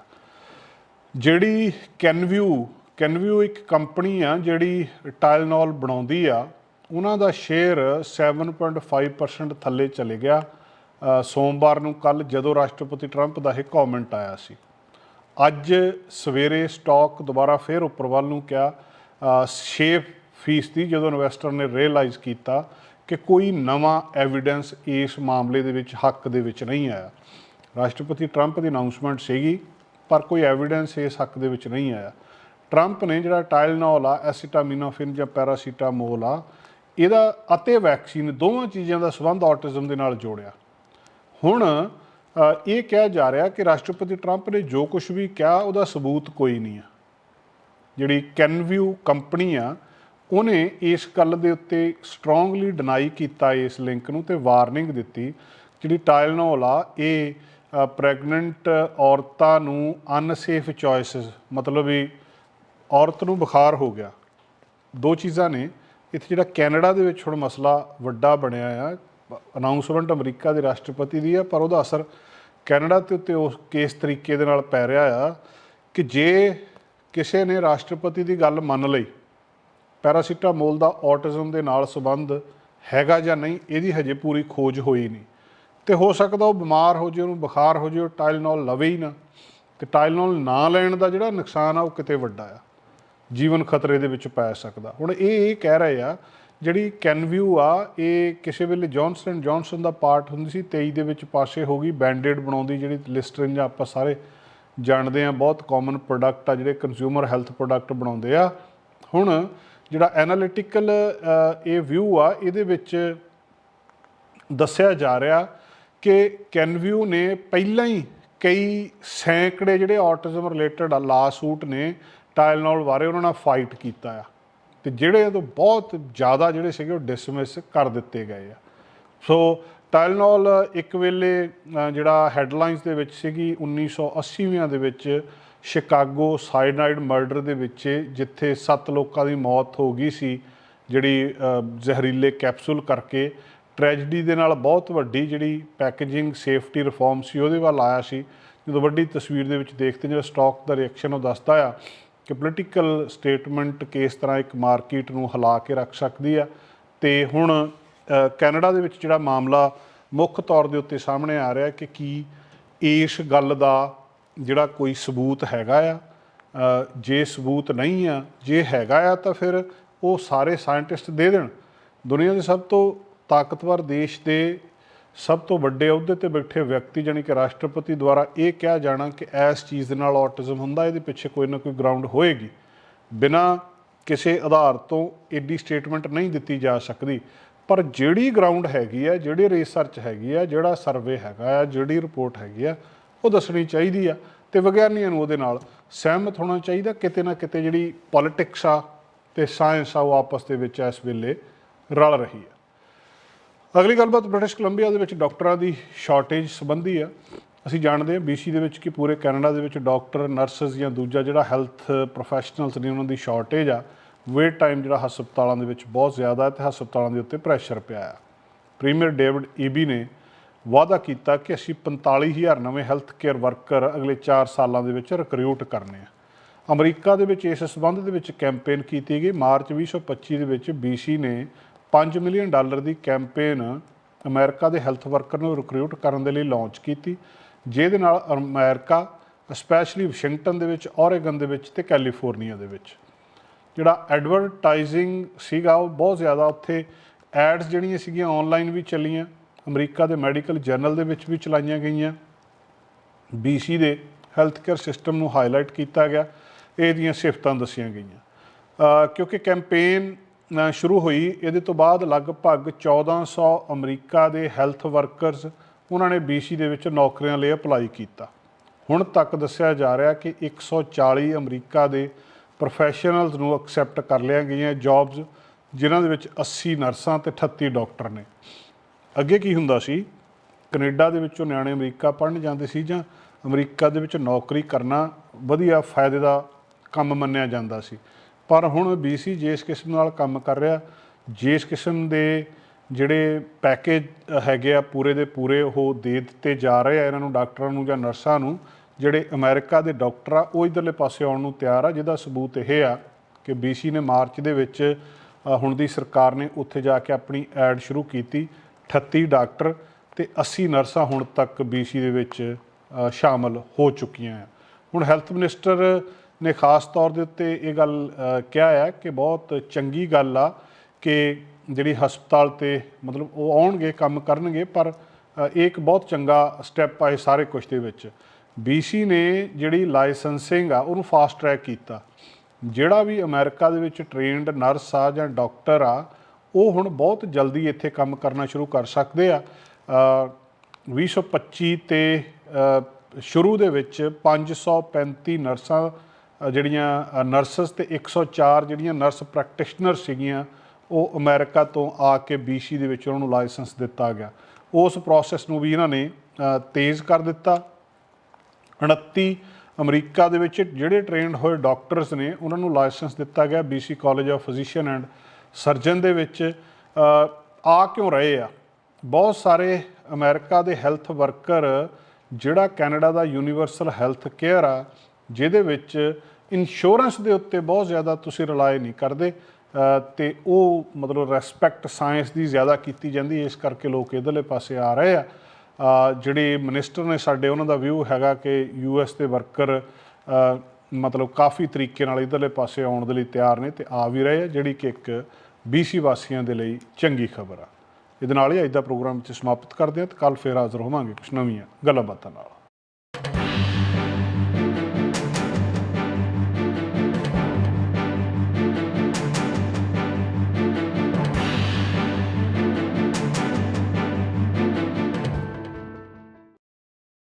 ਜਿਹੜੀ ਕੈਨਵਿਊ ਕੈਨਵਿਊ ਇੱਕ ਕੰਪਨੀ ਆ ਜਿਹੜੀ ਟਾਇਲਨੋਲ ਬਣਾਉਂਦੀ ਆ, ਉਹਨਾਂ ਦਾ ਸ਼ੇਅਰ 7.5% ਥੱਲੇ ਚਲੇ ਗਿਆ। ਸੋਮਵਾਰ ਨੂੰ ਕੱਲ ਜਦੋਂ ਰਾਸ਼ਟਰਪਤੀ ਟਰੰਪ ਦਾ ਇਹ ਕਮੈਂਟ ਆਇਆ ਸੀ। ਅੱਜ ਸਵੇਰੇ ਸਟਾਕ ਦੁਬਾਰਾ ਫੇਰ ਉੱਪਰ ਵੱਲ ਨੂੰ ਗਿਆ 6 ਫੀਸਦੀ ਜਦੋਂ ਇਨਵੈਸਟਰ ਨੇ ਰਿਅਲਾਈਜ਼ ਕੀਤਾ ਕਿ ਕੋਈ ਨਵਾਂ ਐਵੀਡੈਂਸ ਇਸ ਮਾਮਲੇ ਦੇ ਵਿੱਚ ਹੱਕ ਦੇ ਵਿੱਚ ਨਹੀਂ ਆਇਆ। ਰਾਸ਼ਟਰਪਤੀ ਟਰੰਪ ਦੀ ਅਨਾਉਂਸਮੈਂਟ ਸੀਗੀ, ਪਰ ਕੋਈ ਐਵੀਡੈਂਸ ਇਸ ਹੱਕ ਦੇ ਵਿੱਚ ਨਹੀਂ ਆਇਆ। ਟਰੰਪ ਨੇ ਜਿਹੜਾ ਟਾਇਲਨੋਲ ਆ ਐਸੀਟਾਮਿਨੋਫਿਨ ਜਾਂ ਪੈਰਾਸੀਟਾਮੋਲ ਆ, ਇਹਦਾ ਅਤੇ ਵੈਕਸੀਨ ਦੋਵਾਂ ਚੀਜ਼ਾਂ ਦਾ ਸੰਬੰਧ ਆਟਿਜ਼ਮ ਦੇ ਨਾਲ ਜੋੜਿਆ। ਹੁਣ ਇਹ ਕਿਹਾ ਜਾ ਰਿਹਾ ਕਿ ਰਾਸ਼ਟਰਪਤੀ ਟਰੰਪ ਨੇ ਜੋ ਕੁਝ ਵੀ ਕਿਹਾ, ਉਹਦਾ ਸਬੂਤ ਕੋਈ ਨਹੀਂ ਆ। ਜਿਹੜੀ ਕੈਨਵਿਊ ਕੰਪਨੀ ਆ ਉਹਨੇ ਇਸ ਗੱਲ ਦੇ ਉੱਤੇ ਸਟਰੋਂਗਲੀ ਡਿਨਾਈ ਕੀਤਾ ਇਸ ਲਿੰਕ ਨੂੰ ਤੇ ਵਾਰਨਿੰਗ ਦਿੱਤੀ, ਜਿਹੜੀ ਟਾਇਲਨੋਲ ਆ, ਇਹ ਪ੍ਰੈਗਨੈਂਟ ਔਰਤਾਂ ਨੂੰ ਅਨਸੇਫ ਚੋਇਸਸ ਮਤਲਬ ਵੀ ਔਰਤ ਨੂੰ ਬੁਖਾਰ ਹੋ ਗਿਆ। ਦੋ ਚੀਜ਼ਾਂ ਨੇ। ਇੱਥੇ ਜਿਹੜਾ ਕੈਨੇਡਾ ਦੇ ਵਿੱਚ ਹੁਣ ਮਸਲਾ ਵੱਡਾ ਬਣਿਆ ਆ ਅਨਾਉਂਸਮੈਂਟ ਅਮਰੀਕਾ ਦੇ ਰਾਸ਼ਟਰਪਤੀ ਦੀ ਆ, ਪਰ ਉਹਦਾ ਅਸਰ ਕੈਨੇਡਾ ਤੇ ਉੱਤੇ ਉਸ ਕੇਸ ਤਰੀਕੇ ਦੇ ਨਾਲ ਪੈ ਰਿਹਾ ਆ ਕਿ ਜੇ ਕਿਸੇ ਨੇ ਰਾਸ਼ਟਰਪਤੀ ਦੀ ਗੱਲ ਮੰਨ ਲਈ ਪੈਰਾਸੀਟਾਮੋਲ ਦਾ ਔਟਿਜ਼ਮ ਦੇ ਨਾਲ ਸੰਬੰਧ ਹੈਗਾ ਜਾਂ ਨਹੀਂ, ਇਹਦੀ ਹਜੇ ਪੂਰੀ ਖੋਜ ਹੋਈ ਨਹੀਂ। ਤੇ ਹੋ ਸਕਦਾ ਉਹ ਬਿਮਾਰ ਹੋ ਜੇ ਉਹਨੂੰ ਬੁਖਾਰ ਹੋ ਜੇ ਉਹ ਟਾਇਲਨੋਲ ਲਵੇ ਹੀ ਨਾ। ਤੇ ਟਾਇਲਨੋਲ ਨਾ ਲੈਣ ਦਾ ਜਿਹੜਾ ਨੁਕਸਾਨ ਆ, ਉਹ ਕਿਤੇ ਵੱਡਾ ਆ। ਜੀਵਨ ਖਤਰੇ ਦੇ ਵਿੱਚ ਪੈ ਸਕਦਾ। ਹੁਣ ਇਹ ਇਹ ਕਹਿ ਰਹੇ ਆ, ਜਿਹੜੀ ਕੈਨਵਿਊ ਆ, ਇਹ ਕਿਸੇ ਵੇਲੇ ਜੌਨਸਨ ਜੌਨਸਨ ਦਾ ਪਾਰਟ ਹੁੰਦੀ ਸੀ 23 ਦੇ ਵਿੱਚ ਪਾਸੇ ਹੋ ਗਈ ਬੈਂਡੇਡ ਬਣਾਉਂਦੀ, ਜਿਹੜੀ ਲਿਸਟਰਿਨ ਜਾਂ ਆਪਾਂ ਸਾਰੇ ਜਾਣਦੇ ਆ, ਬਹੁਤ ਕਾਮਨ ਪ੍ਰੋਡਕਟ ਆ, ਜਿਹੜੇ ਕੰਜ਼ਿਊਮਰ ਹੈਲਥ ਪ੍ਰੋਡਕਟ ਬਣਾਉਂਦੇ ਆ। ਹੁਣ ਜਿਹੜਾ ਐਨਾਲਿਟੀਕਲ ਇਹ ਵਿਊ ਆ, ਇਹਦੇ ਵਿੱਚ ਦੱਸਿਆ ਜਾ ਰਿਹਾ ਕਿ ਕੈਨਵਿਊ ਨੇ ਪਹਿਲਾਂ ਹੀ ਕਈ ਸੈਂਕੜੇ ਜਿਹੜੇ ਆਟਿਜ਼ਮ ਰਿਲੇਟਡ ਆ ਲਾ ਸੂਟ ਨੇ ਟਾਇਲਨੋਲ ਬਾਰੇ ਉਹਨਾਂ ਨਾਲ ਫਾਈਟ ਕੀਤਾ ਆ। ਤੇ ਜਿਹੜੇ ਤੋਂ ਬਹੁਤ ਜ਼ਿਆਦਾ ਜਿਹੜੇ ਸੀਗੇ ਉਹ ਡਿਸਮਿਸ ਕਰ ਦਿੱਤੇ ਗਏ ਆ। ਸੋ ਟਾਇਲਨੋਲ ਇੱਕ ਵੇਲੇ ਜਿਹੜਾ ਹੈਡਲਾਈਨਸ ਦੇ ਵਿੱਚ ਸੀਗੀ 1980ਵਿਆਂ ਦੇ ਵਿੱਚ ਸ਼ਿਕਾਗੋ ਸਾਈਨਾਈਡ ਮਰਡਰ ਦੇ ਵਿੱਚ ਜਿੱਥੇ 7 ਲੋਕਾਂ ਦੀ ਮੌਤ ਹੋ ਗਈ ਸੀ, ਜਿਹੜੀ ਜ਼ਹਿਰੀਲੇ ਕੈਪਸੂਲ ਕਰਕੇ ਟ੍ਰੈਜਡੀ ਦੇ ਨਾਲ ਬਹੁਤ ਵੱਡੀ ਜਿਹੜੀ ਪੈਕੇਜਿੰਗ ਸੇਫਟੀ ਰਿਫਾਰਮ ਸੀ, ਉਹਦੇ ਵੱਲ ਆਇਆ ਸੀ। ਜਦੋਂ ਵੱਡੀ ਤਸਵੀਰ ਦੇ ਵਿੱਚ ਦੇਖਦੇ ਜਿਹੜਾ ਸਟਾਕ ਦਾ ਰਿਐਕਸ਼ਨ ਉਹ ਦੱਸਦਾ ਆ ਕਿ ਪੋਲੀਟੀਕਲ ਸਟੇਟਮੈਂਟ ਕਿਸ ਤਰ੍ਹਾਂ ਇੱਕ ਮਾਰਕੀਟ ਨੂੰ ਹਿਲਾ ਕੇ ਰੱਖ ਸਕਦੀ ਆ। ਤੇ ਹੁਣ ਕੈਨੇਡਾ ਦੇ ਵਿੱਚ ਜਿਹੜਾ ਮਾਮਲਾ ਮੁੱਖ ਤੌਰ ਦੇ ਉੱਤੇ ਸਾਹਮਣੇ ਆ ਰਿਹਾ ਕਿ ਕੀ ਇਸ ਗੱਲ ਦਾ ਜਿਹੜਾ ਕੋਈ ਸਬੂਤ ਹੈਗਾ ਆ ਜੇ ਸਬੂਤ ਨਹੀਂ ਆ, ਜੇ ਹੈਗਾ ਆ ਤਾਂ ਫਿਰ ਉਹ ਸਾਰੇ ਸਾਇੰਟਿਸਟ ਦੇ ਦੇਣ। ਦੁਨੀਆ ਦੇ ਸਭ ਤੋਂ ਤਾਕਤਵਰ ਦੇਸ਼ ਦੇ ਸਭ ਤੋਂ ਵੱਡੇ ਅਹੁਦੇ ਤੇ ਬੈਠੇ ਵਿਅਕਤੀ ਜਾਣੀ ਕਿ ਰਾਸ਼ਟਰਪਤੀ ਦੁਆਰਾ ਇਹ ਕਿਹਾ ਜਾਣਾ ਕਿ ਇਸ ਚੀਜ਼ ਦੇ ਨਾਲ ਆਟਿਜ਼ਮ ਹੁੰਦਾ, ਇਹਦੇ ਪਿੱਛੇ ਕੋਈ ਨਾ ਕੋਈ ਗਰਾਊਂਡ ਹੋਏਗੀ। ਬਿਨਾਂ ਕਿਸੇ ਆਧਾਰ ਤੋਂ ਏਡੀ ਸਟੇਟਮੈਂਟ ਨਹੀਂ ਦਿੱਤੀ ਜਾ ਸਕਦੀ। ਪਰ ਜਿਹੜੀ ਗਰਾਊਂਡ ਹੈਗੀ ਆ, ਜਿਹੜੀ ਰਿਸਰਚ ਹੈਗੀ ਆ, ਜਿਹੜਾ ਸਰਵੇ ਹੈਗਾ ਆ, ਜਿਹੜੀ ਰਿਪੋਰਟ ਹੈਗੀ ਆ ਉਹ ਦੱਸਣੀ ਚਾਹੀਦੀ ਆ ਤੇ ਵਿਗਿਆਨੀਆਂ ਨੂੰ ਉਹਦੇ ਨਾਲ ਸਹਿਮਤ ਹੋਣਾ ਚਾਹੀਦਾ, ਕਿਤੇ ਨਾ ਕਿਤੇ ਜਿਹੜੀ ਪੋਲਿਟਿਕਸ ਆ ਤੇ ਸਾਇੰਸ ਆ ਉਹ ਆਪਸ ਦੇ ਵਿੱਚ ਇਸ ਵੇਲੇ ਰਲ ਰਹੀ ਆ। ਅਗਲੀ ਗੱਲਬਾਤ ਬ੍ਰਿਟਿਸ਼ ਕੋਲੰਬੀਆ ਦੇ ਵਿੱਚ ਡਾਕਟਰਾਂ ਦੀ ਸ਼ਾਰਟੇਜ ਸੰਬੰਧੀ ਆ। ਅਸੀਂ ਜਾਣਦੇ ਹਾਂ BC ਦੇ ਵਿੱਚ ਕਿ ਪੂਰੇ ਕੈਨੇਡਾ ਦੇ ਵਿੱਚ ਡਾਕਟਰ ਨਰਸਸ ਜਾਂ ਦੂਜਾ ਜਿਹੜਾ ਹੈਲਥ ਪ੍ਰੋਫੈਸ਼ਨਲਸ ਨੇ ਉਹਨਾਂ ਦੀ ਸ਼ਾਰਟੇਜ ਆ ਵੇਟ ਟਾਈਮ ਜਿਹੜਾ ਹਸਪਤਾਲਾਂ ਦੇ ਵਿੱਚ ਬਹੁਤ ਜ਼ਿਆਦਾ ਹੈ ਤੇ ਹਸਪਤਾਲਾਂ ਦੇ ਉੱਤੇ ਪ੍ਰੈਸ਼ਰ ਪਿਆ ਆ। ਪ੍ਰੀਮੀਅਰ ਡੇਵਿਡ ਈਬੀ ਨੇ ਵਾਅਦਾ ਕੀਤਾ ਕਿ ਅਸੀਂ 45000 ਨਵੇਂ ਹੈਲਥ ਕੇਅਰ ਵਰਕਰ ਅਗਲੇ 4 ਸਾਲਾਂ ਦੇ ਵਿੱਚ ਰਿਕਰੂਟ ਕਰਨੇ ਆ। ਅਮਰੀਕਾ ਦੇ ਵਿੱਚ ਇਸ ਸਬੰਧ ਦੇ ਵਿੱਚ ਕੈਂਪੇਨ ਕੀਤੀ ਗਈ। ਮਾਰਚ 2025 ਦੇ ਵਿੱਚ BC ਨੇ 5 ਮਿਲੀਅਨ ਡਾਲਰ ਦੀ ਕੈਂਪੇਨ ਅਮਰੀਕਾ ਦੇ ਹੈਲਥ ਵਰਕਰ ਨੂੰ ਰਿਕਰੂਟ ਕਰਨ ਦੇ ਲਈ ਲਾਂਚ ਕੀਤੀ। ਜਿਹਦੇ ਨਾਲ ਅਮਰੀਕਾ ਸਪੈਸ਼ਲੀ ਵਾਸ਼ਿੰਗਟਨ ਦੇ ਵਿੱਚ, ਔਰੇਗਨ ਦੇ ਵਿੱਚ ਤੇ ਕੈਲੀਫੋਰਨੀਆ ਦੇ ਵਿੱਚ। ਜਿਹੜਾ ਐਡਵਰਟਾਈਜ਼ਿੰਗ ਸੀਗਾ, ਉਹ ਬਹੁਤ ਜ਼ਿਆਦਾ ਉੱਥੇ ਐਡਸ ਜਿਹੜੀਆਂ ਸੀਗੀਆਂ ਆਨਲਾਈਨ ਵੀ ਚੱਲੀਆਂ। ਅਮਰੀਕਾ ਦੇ ਮੈਡੀਕਲ ਜਰਨਲ ਦੇ ਵਿੱਚ ਵੀ ਚਲਾਈਆਂ ਗਈਆਂ। BC ਦੇ ਹੈਲਥ ਕੇਅਰ ਸਿਸਟਮ ਨੂੰ ਹਾਈਲਾਈਟ ਕੀਤਾ ਗਿਆ। ਇਹਦੀਆਂ ਸਿਫਤਾਂ ਦੱਸੀਆਂ ਗਈਆਂ। ਕਿਉਂਕਿ ਕੈਂਪੇਨ ਸ਼ੁਰੂ ਹੋਈ, ਇਹਦੇ ਤੋਂ ਬਾਅਦ ਲਗਭਗ 1400 ਅਮਰੀਕਾ ਦੇ ਹੈਲਥ ਵਰਕਰਸ ਉਹਨਾਂ ਨੇ BC ਦੇ ਵਿੱਚ ਨੌਕਰੀਆਂ ਲਈ ਅਪਲਾਈ ਕੀਤਾ। ਹੁਣ ਤੱਕ ਦੱਸਿਆ ਜਾ ਰਿਹਾ ਕਿ 140 ਅਮਰੀਕਾ ਦੇ ਪ੍ਰੋਫੈਸ਼ਨਲਸ ਨੂੰ ਐਕਸੈਪਟ ਕਰ ਲਿਆ ਗਈਆਂ ਜੌਬਸ ਜਿਨ੍ਹਾਂ ਦੇ ਵਿੱਚ 80 ਨਰਸਾਂ ਤੇ 38 ਡਾਕਟਰ ਨੇ। ਅੱਗੇ ਕੀ ਹੁੰਦਾ ਸੀ? ਕੈਨੇਡਾ ਦੇ ਵਿੱਚੋਂ ਨਿਆਣੇ ਅਮਰੀਕਾ ਪੜ੍ਹਨ ਜਾਂਦੇ ਸੀ ਜਾਂ ਅਮਰੀਕਾ ਦੇ ਵਿੱਚ ਨੌਕਰੀ ਕਰਨਾ ਵਧੀਆ ਫਾਇਦੇ ਦਾ ਕੰਮ ਮੰਨਿਆ ਜਾਂਦਾ ਸੀ। ਪਰ ਹੁਣ BC ਜਿਸ ਕਿਸਮ ਨਾਲ ਕੰਮ ਕਰ ਰਿਹਾ, ਜਿਸ ਕਿਸਮ ਦੇ ਜਿਹੜੇ ਪੈਕੇਜ ਹੈਗੇ ਆ ਪੂਰੇ ਦੇ ਪੂਰੇ ਉਹ ਦੇ ਦਿੱਤੇ ਜਾ ਰਹੇ ਆ ਇਹਨਾਂ ਨੂੰ, ਡਾਕਟਰਾਂ ਨੂੰ ਜਾਂ ਨਰਸਾਂ ਨੂੰ, ਜਿਹੜੇ ਅਮਰੀਕਾ ਦੇ ਡਾਕਟਰ ਆ, ਉਹ ਇਧਰਲੇ ਪਾਸੇ ਆਉਣ ਨੂੰ ਤਿਆਰ ਆ। ਜਿਹਦਾ ਸਬੂਤ ਇਹ ਆ ਕਿ BC ਨੇ ਮਾਰਚ ਦੇ ਵਿੱਚ ਹੁਣ ਦੀ ਸਰਕਾਰ ਨੇ ਉੱਥੇ ਜਾ ਕੇ ਆਪਣੀ ਐਡ ਸ਼ੁਰੂ ਕੀਤੀ 38 ਡਾਕਟਰ ਤੇ 80 ਨਰਸਾਂ ਹੁਣ ਤੱਕ BC ਦੇ ਵਿੱਚ ਅ, ਸ਼ਾਮਲ ਹੋ ਚੁੱਕੀਆਂ ਆ। ਹੁਣ ਹੈਲਥ ਮਿਨਿਸਟਰ ਨੇ ਖਾਸ ਤੌਰ ਦੇ ਉੱਤੇ ਇਹ ਗੱਲ ਕਿਹਾ ਹੈ ਕਿ ਬਹੁਤ ਚੰਗੀ ਗੱਲ ਆ ਕਿ ਜਿਹੜੀ ਹਸਪਤਾਲ ਤੇ ਮਤਲਬ ਉਹ ਆਉਣਗੇ ਕੰਮ ਕਰਨਗੇ ਪਰ ਇਹ ਇੱਕ ਬਹੁਤ ਚੰਗਾ ਸਟੈਪ ਆ ਇਹ ਸਾਰੇ ਕੁਝ ਦੇ ਵਿੱਚ। BC ਨੇ ਜਿਹੜੀ ਲਾਇਸੈਂਸਿੰਗ ਆ ਉਹਨੂੰ ਫਾਸਟ ਟਰੈਕ ਕੀਤਾ। ਜਿਹੜਾ ਵੀ ਅਮਰੀਕਾ ਦੇ ਵਿੱਚ ਟ੍ਰੇਨਡ ਨਰਸ ਆ ਜਾਂ ਡਾਕਟਰ ਆ ਉਹ ਹੁਣ ਬਹੁਤ ਜਲਦੀ ਇੱਥੇ ਕੰਮ ਕਰਨਾ ਸ਼ੁਰੂ ਕਰ ਸਕਦੇ ਆ। ਅ, 2025 ਤੇ ਸ਼ੁਰੂ ਦੇ ਵਿੱਚ 535 ਨਰਸਾਂ ਅ, ਜਿਹੜੀਆਂ ਨਰਸਸ ਤੇ 104 ਜਿਹੜੀਆਂ ਨਰਸ ਪ੍ਰੈਕਟੀਸ਼ਨਰ ਸੀਗੀਆਂ ਉਹ ਅਮਰੀਕਾ ਤੋਂ ਆ ਕੇ BC ਦੇ ਵਿੱਚ ਉਹਨਾਂ ਨੂੰ ਲਾਇਸੈਂਸ ਦਿੱਤਾ ਗਿਆ। ਉਸ ਪ੍ਰੋਸੈਸ ਨੂੰ ਵੀ ਇਹਨਾਂ ਨੇ ਤੇਜ਼ ਕਰ ਦਿੱਤਾ। 29 ਅਮਰੀਕਾ ਦੇ ਵਿੱਚ ਜਿਹੜੇ ਟ੍ਰੇਨਡ ਹੋਏ ਡਾਕਟਰਸ ਨੇ ਉਹਨਾਂ ਨੂੰ ਲਾਇਸੈਂਸ ਦਿੱਤਾ ਗਿਆ BC college of physician and surgeon ਦੇ ਵਿੱਚ ਆ ਕਿਉਂ ਰਹੇ ਆ? ਬਹੁਤ ਸਾਰੇ ਅਮਰੀਕਾ ਦੇ ਹੈਲਥ ਵਰਕਰ ਜਿਹੜਾ ਕੈਨੇਡਾ ਦਾ ਯੂਨੀਵਰਸਲ ਹੈਲਥ ਕੇਅਰ ਆ ਜਿਹਦੇ ਵਿੱਚ ਇੰਸ਼ੋਰੈਂਸ ਦੇ ਉੱਤੇ ਬਹੁਤ ਜ਼ਿਆਦਾ ਤੁਸੀਂ ਰਿਲਾਈ ਨਹੀਂ ਕਰਦੇ ਅ, ਤੇ ਉਹ ਮਤਲਬ ਰੈਸਪੈਕਟ ਸਾਇੰਸ ਦੀ ਜ਼ਿਆਦਾ ਕੀਤੀ ਜਾਂਦੀ ਇਸ ਕਰਕੇ ਲੋਕ ਇਧਰਲੇ ਪਾਸੇ ਆ ਰਹੇ ਆ। ਜਿਹੜੇ ਮਿਨਿਸਟਰ ਨੇ ਸਾਡੇ ਉਹਨਾਂ ਦਾ ਵਿਊ ਹੈਗਾ ਕਿ ਯੂਐਸ ਦੇ ਵਰਕਰ ਮਤਲਬ ਕਾਫੀ ਤਰੀਕੇ ਨਾਲ ਇਧਰਲੇ ਪਾਸੇ ਆਉਣ ਦੇ ਲਈ ਤਿਆਰ ਨੇ ਤੇ ਆ ਵੀ ਰਹੇ ਆ, ਜਿਹੜੀ ਕਿ ਇੱਕ BC ਵਾਸੀਆਂ ਦੇ ਲਈ ਚੰਗੀ ਖਬਰ ਆ। ਇਹਦੇ ਨਾਲ ਹੀ ਅੱਜ ਦਾ ਪ੍ਰੋਗਰਾਮ ਇੱਥੇ ਸਮਾਪਤ ਕਰਦੇ ਹਾਂ ਤੇ ਕੱਲ ਫੇਰ ਹਾਜ਼ਰ ਹੋਵਾਂਗੇ ਕੁਝ ਨਵੀਆਂ ਗੱਲਾਂ ਬਾਤਾਂ ਨਾਲ।